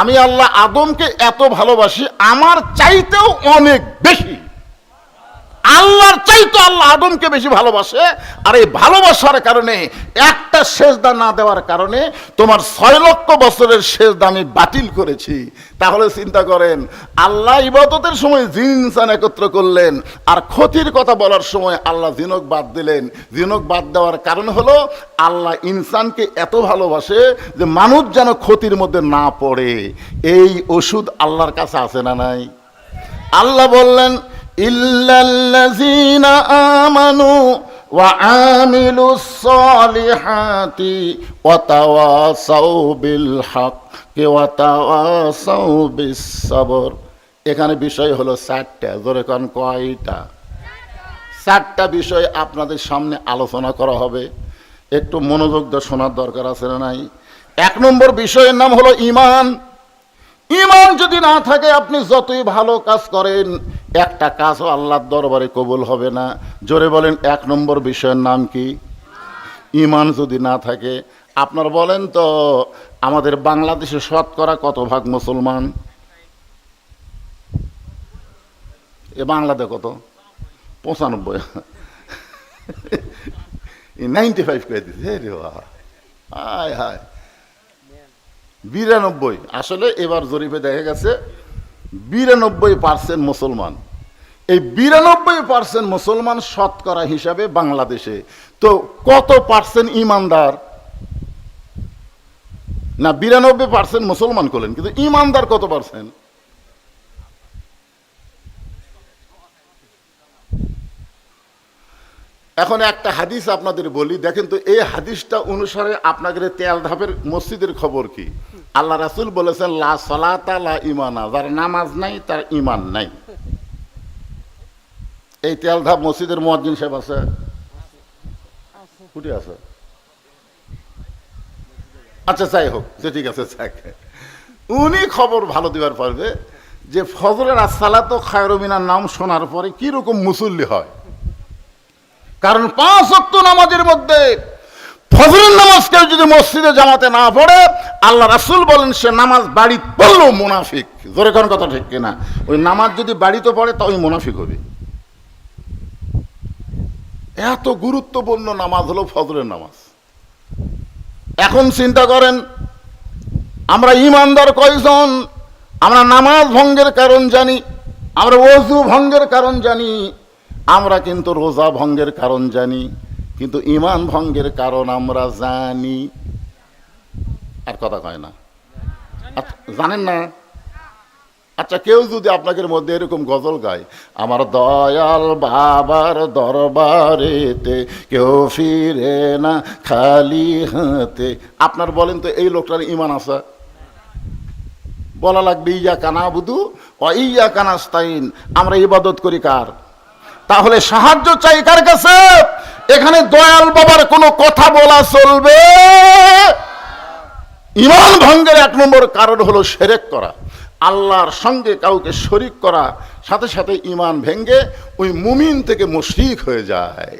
আমি আল্লাহ আদমকে এত ভালোবাসি আমার চাইতেও অনেক বেশি। আল্লাহর চাইতো আল্লাহ আদমকে বেশি ভালোবাসে, আর এই ভালোবাসার কারণে, একটা সেজদা না দেওয়ার কারণে তোমার ছয় লক্ষ বছরের সেজদা আমি বাতিল করেছি। তাহলে চিন্তা করেন, আল্লাহ ইবাদতের সময় জিন ইনসান একত্র করলেন, আর ক্ষতির কথা বলার সময় আল্লাহ জিনক বাদ দিলেন। জিনক বাদ দেওয়ার কারণ হলো, আল্লাহ ইনসানকে এত ভালোবাসে যে মানুষ যেন ক্ষতির মধ্যে না পড়ে। এই ওষুধ আল্লাহর কাছে আছে না নাই? আল্লাহ বললেন ইল্লাল্লাযীনা আমানু ওয়া আমিলুস সালিহাতি ওয়া তাওয়াসাউ বিল সবর এখানে বিষয় হলো চারটা, জোরে কোন কয়টা? চারটা বিষয় আপনাদের সামনে আলোচনা করা হবে। একটু মনোযোগ দিয়ে শোনার দরকার আছে না নাই? এক নম্বর বিষয়ের নাম হলো ইমান। ইমান যদি না থাকে, আপনি যতই ভালো কাজ করেন একটা কাজও আল্লাহর দরবারে কবুল হবে না। জোরে বলেন, এক নম্বর বিষয়ের নাম কি? ইমান যদি না থাকে, আপনার বলেন তো, আমাদের বাংলাদেশে শতকরা কত ভাগ মুসলমান? এ বাংলাদেশ কত? পঁচানব্বই। নাইনটি ফাইভ করে দিচ্ছে হায় হায়। বিরানব্বই। আসলে এবার জরিপে দেখা গেছে বিরানব্বই পার্সেন্ট মুসলমান। এই বিরানব্বই পার্সেন্ট মুসলমান শতকরা হিসাবে বাংলাদেশে। তো কত পার্সেন্ট ইমানদার? না, বিরানব্বই পার্সেন্ট মুসলমান করলেন, কিন্তু ইমানদার কত পার্সেন্ট এখন একটা হাদিস আপনাদের বলি, দেখেন তো এই হাদিসটা অনুসারে আপনাদের তেল ধাপের মসজিদের খবর কি? আল্লাহ রাসুল বলেছেন, লা সলাতা, লা ইমানা যার নামাজ নাই, তার ইমান নাই। এই তেল ধাপ মসজিদের মোয়াজ্জিন সাহেব আছে? কুটি আছে? আচ্ছা যাই হোক যে ঠিক আছে উনি খবর ভালো দিবার পারবে যে ফজরের আসসালাত খায়রমিনার নাম শোনার পরে কীরকম মুসল্লি হয়। কারণ পাঁচ অক্ত নামাজের মধ্যে ফজরের নামাজ কেউ যদি মসজিদে জামাতে না পড়ে, আল্লাহ রাসুল বলেন, সে নামাজ বাড়ি পড়ল মুনাফিক। জোরে কোন কথা ঠিক কিনা? ওই নামাজ যদি বাড়িতে পড়ে তা ওই মুনাফিক হবে। এত গুরুত্বপূর্ণ নামাজ হলো ফজরের নামাজ। এখন চিন্তা করেন, আমরা ইমানদার কয়জন? আমরা নামাজ ভঙ্গের কারণ জানি, আমরা অজু ভঙ্গের কারণ জানি, আমরা কিন্তু রোজা ভঙ্গের কারণ জানি। কিন্তু ইমান ভঙ্গের কারণ আমরা জানি। আর কথা কয় না। আচ্ছা, জানেন না? আচ্ছা কেউ যদি আপনাদের মধ্যে এরকম গজল গায় আমার দয়াল বাবার দরবারেতে কেউ ফিরে না খালি হাতে। আপনার বলেন তো এই লোকটার ইমান আছে? বলা লাগবে ইয়া কানা বুধু ও ইয়া কানাস্তাইন আমরা ইবাদত করি কার? তাহলে সাহায্য চাই কার কাছে? এখানে দয়াল বাবার কোনো কথা বলা চলবে। ইমান ভঙ্গের এক নম্বর কারণ হলো সেরেক করা। আল্লাহর সঙ্গে কাউকে শরিক করা, সাথে সাথে ইমান ভেঙ্গে ওই মুমিন থেকে মুশরিক হয়ে যায়।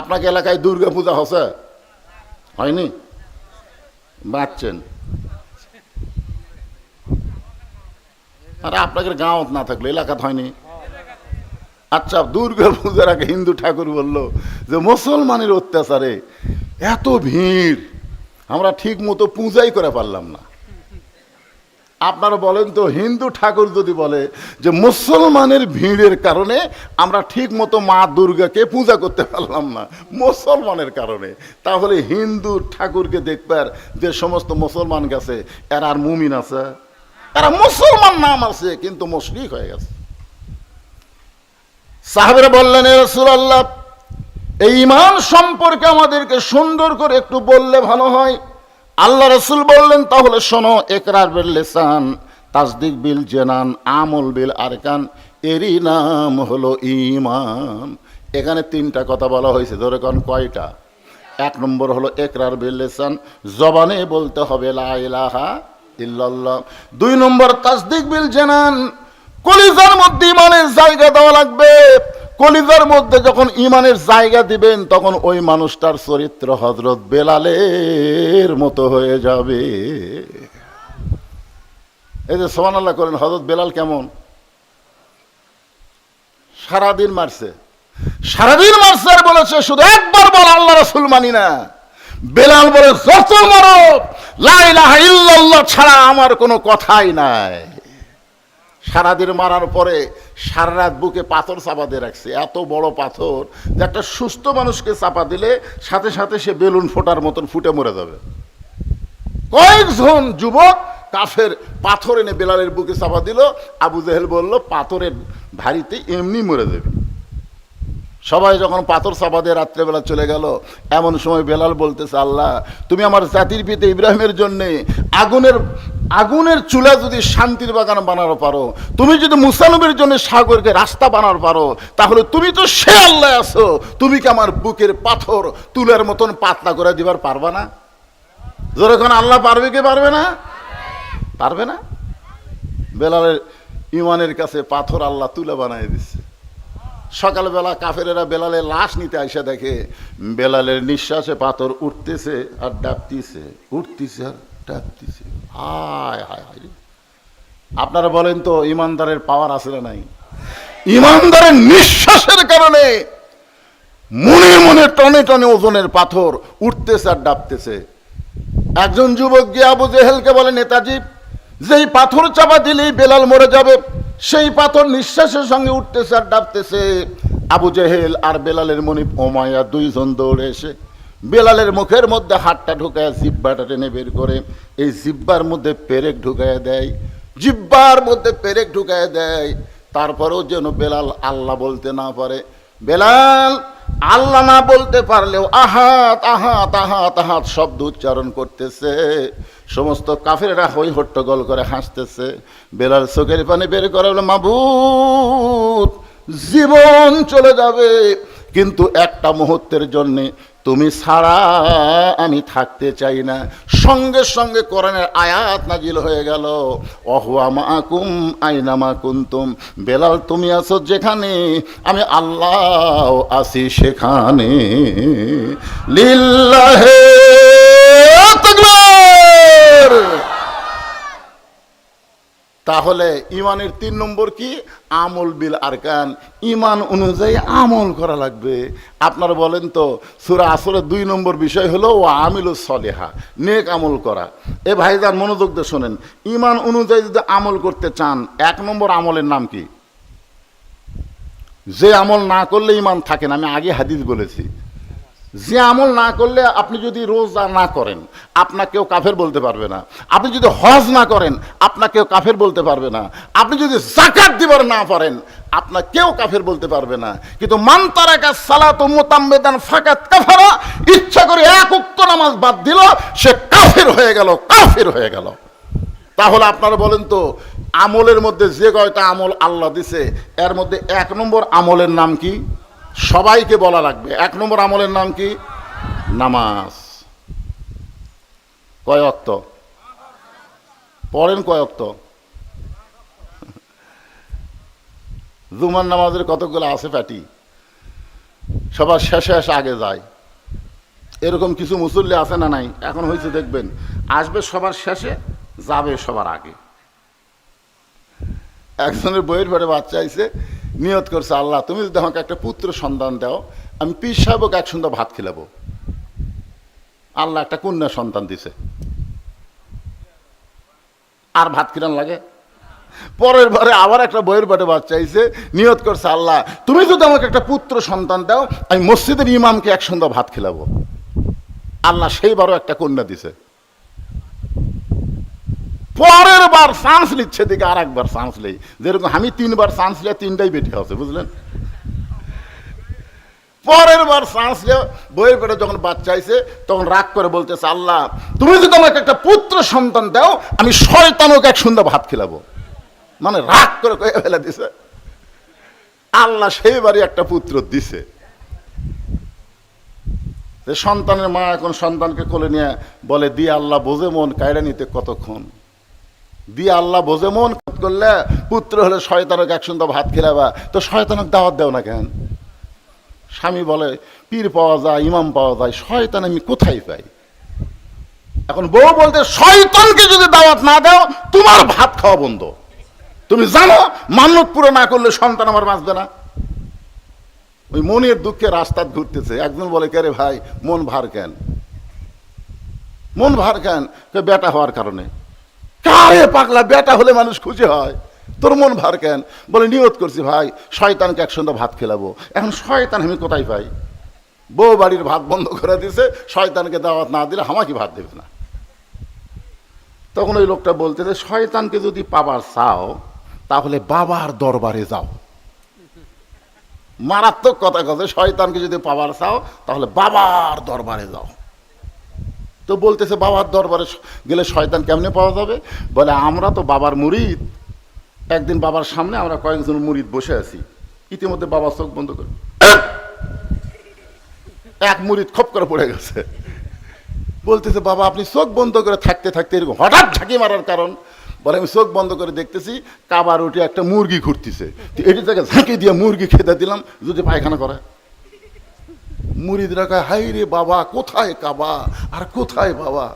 আপনাকে এলাকায় দুর্গা পূজা হচ্ছে? হয়নি? বাঁচছেন আরে আপনাদের গাঁৱত না থাকলে, এলাকাত হয়নি। আচ্ছা দুর্গা পূজার আগে হিন্দু ঠাকুর বলল যে, মুসলমানের অত্যাচারে এত ভিড়, আমরা ঠিক মতো পূজাই করে পারলাম না। আপনারা বলেন তো, হিন্দু ঠাকুর যদি বলে যে, মুসলমানের ভিড়ের কারণে আমরা ঠিক মতো মা দুর্গাকে পূজা করতে পারলাম না, মুসলমানের কারণে, তাহলে হিন্দু ঠাকুরকে দেখবার যে সমস্ত মুসলমান গেছে, এরা আর মুমিন আছে। এরা মুসলমান নাম আছে, কিন্তু মুশরিক হয়ে গেছে। সাহাবেরা বললেন, এ রাসূলুল্লাহ, এই ইমান সম্পর্কে আমাদেরকে সুন্দর করে একটু বললে ভালো হয়। আল্লাহ রসুল বললেন, তাহলে শোনো, একরার বিল লেসান, তাসদিক বিল জেনান, আমল বিল আরকান, এরই নাম হলো ইমান এখানে তিনটা কথা বলা হয়েছে, ধরে কোন কয়টা? এক নম্বর হলো, একরার বিল লেসান, জবানে বলতে হবে লা ইলাহা ইল্লাল্লাহ। দুই নম্বর, তাসদিক বিল জেনান কলিজার মধ্যে ইমানের জায়গা দেওয়া লাগবে। কলিজার মধ্যে যখন ইমানের জায়গা দিবেন, তখন ওই মানুষটার চরিত্র হজরত বেলালের মতো হয়ে যাবে। এই যে সোমান আল্লাহ করেন হজরত বেলাল কেমন? সারাদিন মারছে। সারাদিন মারছে আর বলেছে, শুধু একবার বল, আল্লাহ রসুল মানি না। বেলাল বলে, যত মারো ইল্লাল্লাহ ছাড়া আমার কোনো কথাই নাই। সারাদিন মারার পরে সারা রাত বুকে পাথর চাপা দিয়ে রাখছে, এত বড় পাথর যে একটা সুস্থ মানুষকে চাপা দিলে সাথে সাথে সে বেলুন ফোটার মতন ফুটে মরে যাবে। কয়েকজন যুবক কাফের পাথর এনে বেলালের বুকে চাপা দিল, আবু জেহেল বলল, পাথরের ভারিতে এমনি মরে যাবে। সবাই যখন পাথর চাপা দিয়ে রাত্রেবেলা চলে গেল, এমন সময় বেলাল বলতেছে, আল্লাহ, তুমি আমার জাতির পিতা ইব্রাহিমের জন্যে আগুনের আগুনের চুলা যদি শান্তির বাগান বানানো পারো, তুমি যদি মুসানবের জন্য সাগরকে রাস্তা বানানো পারো, তাহলে তুমি তো সে আল্লাহ আছো। তুমি কি আমার বুকের পাথর তুলের মতন পাতলা করে দিবার পারবা না? যখন আল্লাহ পারবে কি পারবে না? পারবে না? বেলালের ইমানের কাছে পাথর আল্লাহ তুলে বানাই দিচ্ছে সকালবেলা কাফেরেরা বেলালের লাশ নিতে আইসা দেখে, বেলালের নিঃশ্বাসে পাথর উঠতেছে আর ডাবতিছে, উঠতেছে আর ডাবতিছে। হায় হায় হায় আপনারা বলেন তো, ইমানদারের পাওয়ার আছে না নাই? ইমানদারের নিঃশ্বাসের কারণে মনে মনে টনে টনে ওজনের পাথর উঠতেছে আর ডাবতেছে। একজন যুবক গিয়ে আবু জেহেলকে বলে, নেতাজি, যেই পাথর চাপা দিলেই বেলাল মরে যাবে সেই পাথর নিঃশ্বাসের সঙ্গে উঠতেছে আর ডাবতেছে। আবু জেহেল আর বেলালের মনি ওমায়া দুইজন দৌড়ে এসে বেলালের মুখের মধ্যে হাতটা ঢুকায় জিব্বাটা টেনে বের করে, এই জিব্বার মধ্যে পেরেক ঢুকায় দেয়, জিব্বার মধ্যে পেরেক ঢুকায় দেয়। তারপরেও যেন বেলাল আল্লাহ বলতে না পারে। বেলাল আল্লাহ না বলতে পারলেও আহাত আহাত আহাত আহাত শব্দ উচ্চারণ করতেছে। সমস্ত কাফেরা হই হট্টগোল করে হাসতেছে। বেলাল চোখের পানি বের করে বলে মাবুত, জীবন চলে যাবে। কিন্তু একটা মুহূর্তের জন্যে তুমি ছাড়া আমি থাকতে চাই না। সঙ্গে সঙ্গে কোরআনের আয়াত নাজিল হয়ে গেল। অহুয়া মাকুম আইনামা কুন্তুম। বেলাল, তুমি আছো যেখানে, আমি আল্লাহ আছি সেখানে। লিল্লাহে তাহলে ইমানের তিন নম্বর কি? আমল বিল আরকান। ইমান অনুযায়ী আমল করা লাগবে। আপনারা বলেন তো, সুরা আসলে দুই নম্বর বিষয় হলো ও আমিল সলেহা নেক আমল করা। এ ভাইজান, মনোযোগ দিয়ে শোনেন। ইমান অনুযায়ী যদি আমল করতে চান, এক নম্বর আমলের নাম কি? যে আমল না করলে ইমান থাকে না। আমি আগে হাদিস বলেছি। যে আমল না করলে আপনি যদি রোজা না করেন, আপনাকেও কাফের বলতে পারবে না। আপনি যদি হজ না করেন, আপনাকেও কাফের বলতে পারবে না। আপনি যদি জাকাত দিবার না পারেন আপনার কেউ কাফের বলতে পারবে না। কিন্তু মান্তারাকা সালাত মোতাম্বেদান ফাকাত কাফারা, ইচ্ছা করে এক উক্ত নামাজ বাদ দিল, সে কাফের হয়ে গেল, কাফের হয়ে গেল। তাহলে আপনারা বলেন তো, আমলের মধ্যে যে কয়টা আমল আল্লাহ দিছে, এর মধ্যে এক নম্বর আমলের নাম কি? সবাইকে বলা লাগবে। এক নম্বর আমলের নাম কি? নামাজ। কয় অক্ত? পড়েন কয় অক্ত? জুমার নামাজের কতগুলো আছে প্যাটি সবার শেষে শেষে আগে যায়। এরকম কিছু মুসল্লি আছে না নাই? এখন হয়েছে দেখবেন, আসবে সবার শেষে, যাবে সবার আগে। একজনের বইয়ের ঘরে বাচ্চা আইছে নিয়ত করছে আল্লাহ, তুমি যদি আমাকে একটা পুত্র সন্তান দাও, আমি পীর সাহেবকে এক সুন্দর ভাত খিলাবো। আল্লাহ একটা কন্যা সন্তান দিছে। আর ভাত কিরান লাগে? পরের বারে আবার একটা বইয়ের বাটে বাচ্চা আইছে, নিয়ত করছে আল্লাহ, তুমি যদি আমাকে একটা পুত্র সন্তান দাও, আমি মসজিদের ইমামকে এক সুন্দর ভাত খিলাবো। আল্লাহ সেইবারও একটা কন্যা দিছে। পরের বার চান্স নিচ্ছে দিকে আর একবার চান্স নেই। যেরকম আমি তিনবার চান্স নিয়ে তিনটাই বেটি আছে, বুঝলেন? পরের বার চান্স নিয়ে বইয়ের পেটে যখন বাচ্চা আইছে, তখন রাগ করে বলতেছে, আল্লাহ, তুমি যদি আমাকে একটা পুত্র সন্তান দাও, আমি শয়তানকে এক সুন্দর ভাত খেলাবো। মানে রাগ করে কয়ে ফেলে দিছে। আল্লাহ সেইবারই একটা পুত্র দিছে। সন্তানের মা এখন সন্তানকে কোলে নিয়ে বলে, দিয়ে আল্লাহ, বোঝে মন কায়রা নিতে কতক্ষণ? দিয়ে আল্লাহ বোঝে মন করলে পুত্র হলে শয়তানক এক সুন্দর ভাত খেলাবা। তো শয়তানক দাওয়াত দেও না কেন? স্বামী বলে, পীর পাওয়া যায়, ইমাম পাওয়া যায়, শয়তান আমি কোথায় পাই? এখন বউ বলতে, শয়তানকে যদি দাওয়াত না দাও, তোমার ভাত খাওয়া বন্ধ। তুমি জানো মান্যত পুরো না করলে সন্তান আমার বাঁচবে না। ওই মনের দুঃখে রাস্তা ঘুরতেছে। একজন বলে, কে রে ভাই, মন ভার কেন? মন ভার কেন? বেটা হওয়ার কারণে। কারে পাগলা বেটা হলে মানুষ খুশি হয়? তোর মন ভার কেন? বলে, নিয়ত করছি ভাই, শয়তানকে একসঙ্গে ভাত খেলাবো। এখন শয়তান আমি কোথায় পাই? বউ বাড়ির ভাত বন্ধ করে দিছে, শয়তানকে দাওয়াত না দিলে আমাকে ভাত দেবে না। তখন ওই লোকটা বলতে যে, শয়তানকে যদি পাবার চাও, তাহলে বাবার দরবারে যাও। মারাত্মক কথা কথা শয়তানকে যদি পাবার চাও, তাহলে বাবার দরবারে যাও। তো বলতেছে, বাবার দরবারে গেলে শয়তান কেমনে পাওয়া যাবে? বলে, আমরা তো বাবার মুরিদ। একদিন বাবার সামনে আমরা কয়েকজন মুরিদ বসে আছি। ইতিমধ্যে বাবা চোখ বন্ধ করে এক মুরিদ খপ করে পড়ে গেছে। বলতেছে, বাবা, আপনি চোখ বন্ধ করে থাকতে থাকতে এরকম হঠাৎ ঝাঁকি মারার কারণ? বলে, আমি চোখ বন্ধ করে দেখতেছি, কাবার উঠে একটা মুরগি ঘুরতেছে এটি থেকে ঝাঁকি দিয়ে মুরগি খেতে দিলাম, যদি পায়খানা করে মুরিদরা কয়, হাই রে বাবা, কোথায় কাবা? আর কোথায় বাবা?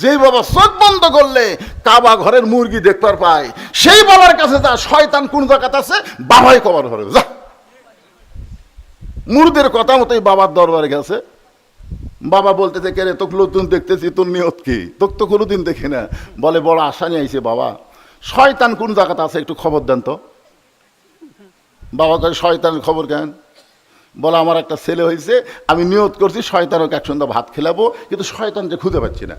যেই বাবা চোখ বন্ধ করলে কাবা ঘরের মুরগি দেখবার পায়। সেই বাবার কাছে যা শয়তান কোন জায়গাতে আছে, বাবাই কবার ঘরে যা। মুরদের কথা মতোই বাবার দরবারে গেছে। বাবা বলতেছে, কে রে, তোকে নতুন দেখতেছি, তোর নিয়ত কি? তোকে তো কোনোদিন দেখি না। বলে, বড় আশা নিয়ে আইছে বাবা। শয়তান কোন জায়গাতে আছে, একটু খবর দেন তো। বাবা কয়, শয়তানের খবর কেন? বলে, আমার একটা ছেলে হয়েছে, আমি নিয়ত করছি শয়তানকে একসঙ্গে ভাত খেলাবো, কিন্তু শয়তান যে খুঁজে পাচ্ছি না।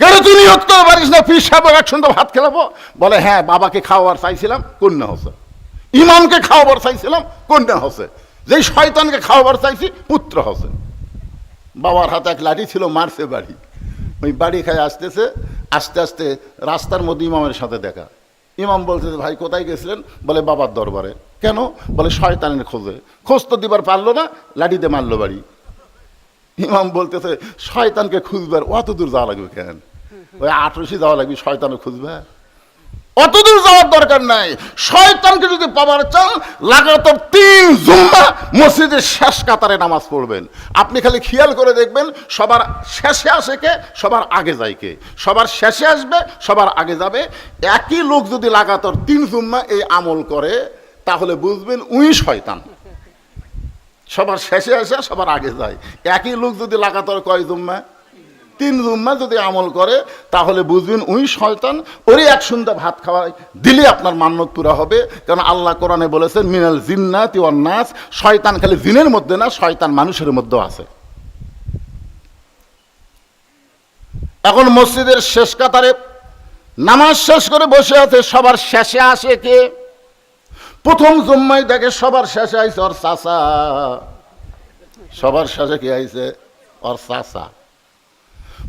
কেন তুই নিয়ত করে পারিস না? ফির সাহেব একসঙ্গে ভাত খেলাবো? বলে হ্যাঁ বাবাকে খাওয়াবার চাইছিলাম, কন্যা হসে ইমামকে খাওয়াবার চাইছিলাম, কন্যা হসে যেই শয়তানকে খাওয়াবার চাইছি, পুত্র হসে বাবার হাতে এক লাঠি ছিল, মারছে বাড়ি। ওই বাড়ি খায় আসতেছে, আস্তে আস্তে রাস্তার মধ্যে ইমামের সাথে দেখা। ইমাম বলতেছে, ভাই, কোথায় গেছিলেন? বলে, বাবার দরবারে। কেন? বলে, শয়তানের খোঁজে। খোঁজ তো দিবার পারল না লাঠিতে মারলো বাড়ি। ইমাম বলতেছে, শয়তানকে খুঁজবার অত দূর যাওয়া লাগবে কেন? ওই আঠারোশি যাওয়া লাগবে শয়তানে খুঁজবে। অত দূর যাওয়ার দরকার নাই। শয়তানকে যদি পাবার চান, লাগাতার তিন জুম্মা মসজিদের শেষ কাতারে নামাজ পড়বেন। আপনি খালি খেয়াল করে দেখবেন, সবার শেষে আসে কে? সবার আগে যায় কে? সবার শেষে আসবে, সবার আগে যাবে। একই লোক যদি লাগাতার তিন জুম্মা এই আমল করে তাহলে বুঝবেন উই শয়তান। সবার শেষে আসে সবার আগে যায়। একই লোক যদি লাগাতার কয় জুম্মা? তিন জুম্মা যদি আমল করে, তাহলে বুঝবেন ওই শয়তান। ওরই এক সুন্দর ভাত খাওয়ায় দিলে আপনার মান্যত পুরা হবে। কারণ আল্লাহ কোরআনে বলেছেন, মিনাল জিন্নাত নাস। শয়তান খালি জিনের মধ্যে না, শয়তান মানুষের মধ্যেও আছে। এখন মসজিদের শেষ কাতারে নামাজ শেষ করে বসে আছে, সবার শেষে আসে কে? প্রথম জুম্মাই দেখে সবার শেষে আইছে ওর চাচা। সবার শেষে কে আইছে? ওর চাচা।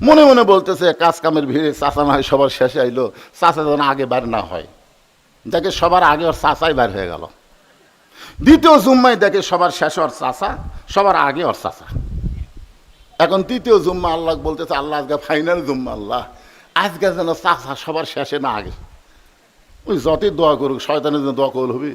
মনে মনে বলতেছে কাজ কামের ভিড়ে চাচা না হয় সবার শেষে আইলো। চাচা যেন আগে বার না হয়। দেখে সবার আগে ওর চাচাই বার হয়ে গেল। দ্বিতীয় জুম্মাই দেখে সবার শেষে ওর চাচা, সবার আগে ওর চাচা। এখন তৃতীয় জুম্মা আল্লাহ বলতেছে, আল্লাহ আজকে ফাইনাল জুম্মা আল্লাহ। আজকে যেন চাচা সবার শেষে না আগে। ওই যতই দোয়া করুক, শয়তানের জন্য দোয়া কবুল হবে।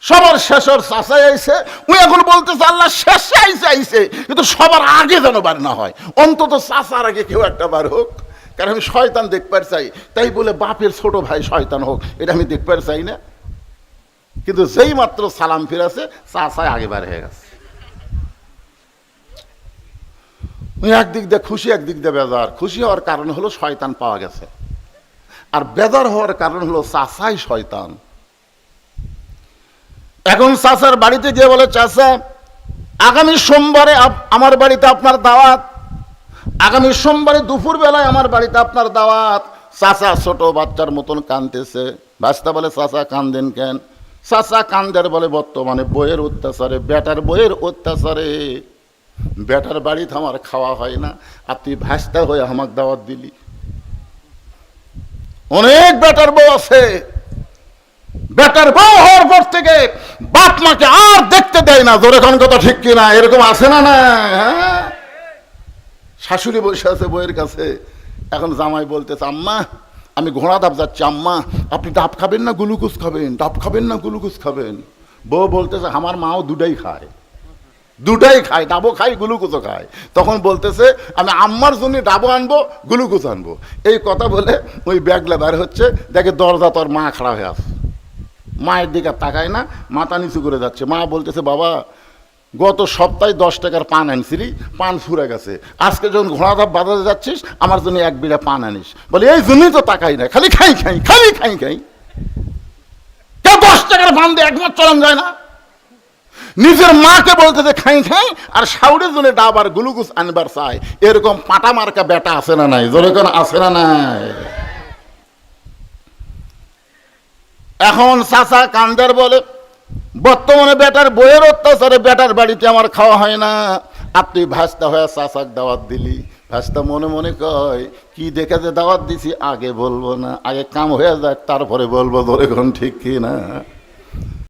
সবার শেষর চাচাই আইছে ওই এখন বলতেছে, আল্লাহ শেষে আইছে আইছে। কিন্তু সবার আগে যেন বার না হয়। অন্তত চাচার আগে কেউ একটা বার হোক। কারণ আমি শয়তান দেখবার চাই। তাই বলে বাপের ছোট ভাই শয়তান হোক, এটা আমি দেখবার চাই না। কিন্তু যেই মাত্র সালাম ফিরাছে, চাচাই আগে বার হয়ে গেছে। একদিক দিয়ে খুশি, একদিক দিয়ে বেজার। খুশি হওয়ার কারণ হলো শয়তান পাওয়া গেছে। আর বেজার হওয়ার কারণ হলো চাচাই শয়তান। এখন চাচার বাড়িতে গিয়ে বলে, চাচা, আগামী সোমবারে আমার বাড়িতে আপনার দাওয়াত। আগামী সোমবারে দুপুর বেলায় আমার বাড়িতে আপনার দাওয়াত। চাচা ছোট বাচ্চার মতন কানতেছে বাস্তা বলে, চাচা, কান্দেন কেন? চাচা কান্দের বলে, বর্তমানে বইয়ের অত্যাচারে, বেটার বইয়ের অত্যাচারে। বেটার বাড়িতে আমার খাওয়া হয় না। আর তুই ভাস্তা হয়ে আমাকে দাওয়াত দিলি। অনেক বেটার বউ আছে। বেটার বউ হওয়ার পর থেকে বাপ মাকে আর দেখতে দেয় না। জোরে কোন কথা ঠিক কিনা? এরকম আছে না না? হ্যাঁ? শাশুড়ি বসে আছে বইয়ের কাছে। এখন জামাই বলতেছে, আম্মা, আমি ঘোড়া ডাব যাচ্ছি, আম্মা। আপনি ডাব খাবেন না, গ্লুকোজ খাবেন? ডাব খাবেন না, গ্লুকোজ খাবেন? বউ বলতেছে, আমার মাও দুটাই খায়। দুটাই খায় ডাবো খাই গ্লুকোজও খায়। তখন বলতেছে, আমি আম্মার জন্য ডাবো আনব, গ্লুকোজ আনব। এই কথা বলে ওই ব্যাগলা বের হচ্ছে, দেখে দরজা তোর মা খাড়া হয়ে আস মায়ের দিকে তাকায় না, মাথা নিচু করে যাচ্ছে। মা বলতেছে, বাবা, গত সপ্তাহে দশ টাকার পান আনছিলি, পান ফুরে গেছে। আজকে যখন ঘোড়াধাপ বাজারে যাচ্ছিস, আমার জন্য এক বিড়া পান আনিস। বলে, এই জন্যই তো তাকাই না, খালি খাই খাই, খালি খাই খাই। কেউ দশ টাকার পান দিয়ে একমাত্র চলান যায় না। নিজের মাকে বলতেছে খাই খাই, আর সাউরের জন্য ডাবার গ্লুকোজ আনবার চাই। এরকম পাটা মার্কা বেটা আছে না নাই? জোরে কোন, আছে না নাই? এখন চাচা কান্দার বলে, বর্তমানে বেটার বইয়ের অত্যাচারে বেটার বাড়িতে আমার খাওয়া হয় না। আপনি ভাস্তা হয়ে চাচাক দাওয়াত দিলি। ভাস্তা মনে মনে কয়, কি দেখে যে দাওয়াত দিছি, আগে বলব না। আগে কাম হয়ে যাক, তারপরে বলব। ধরে কোন, ঠিক কি না?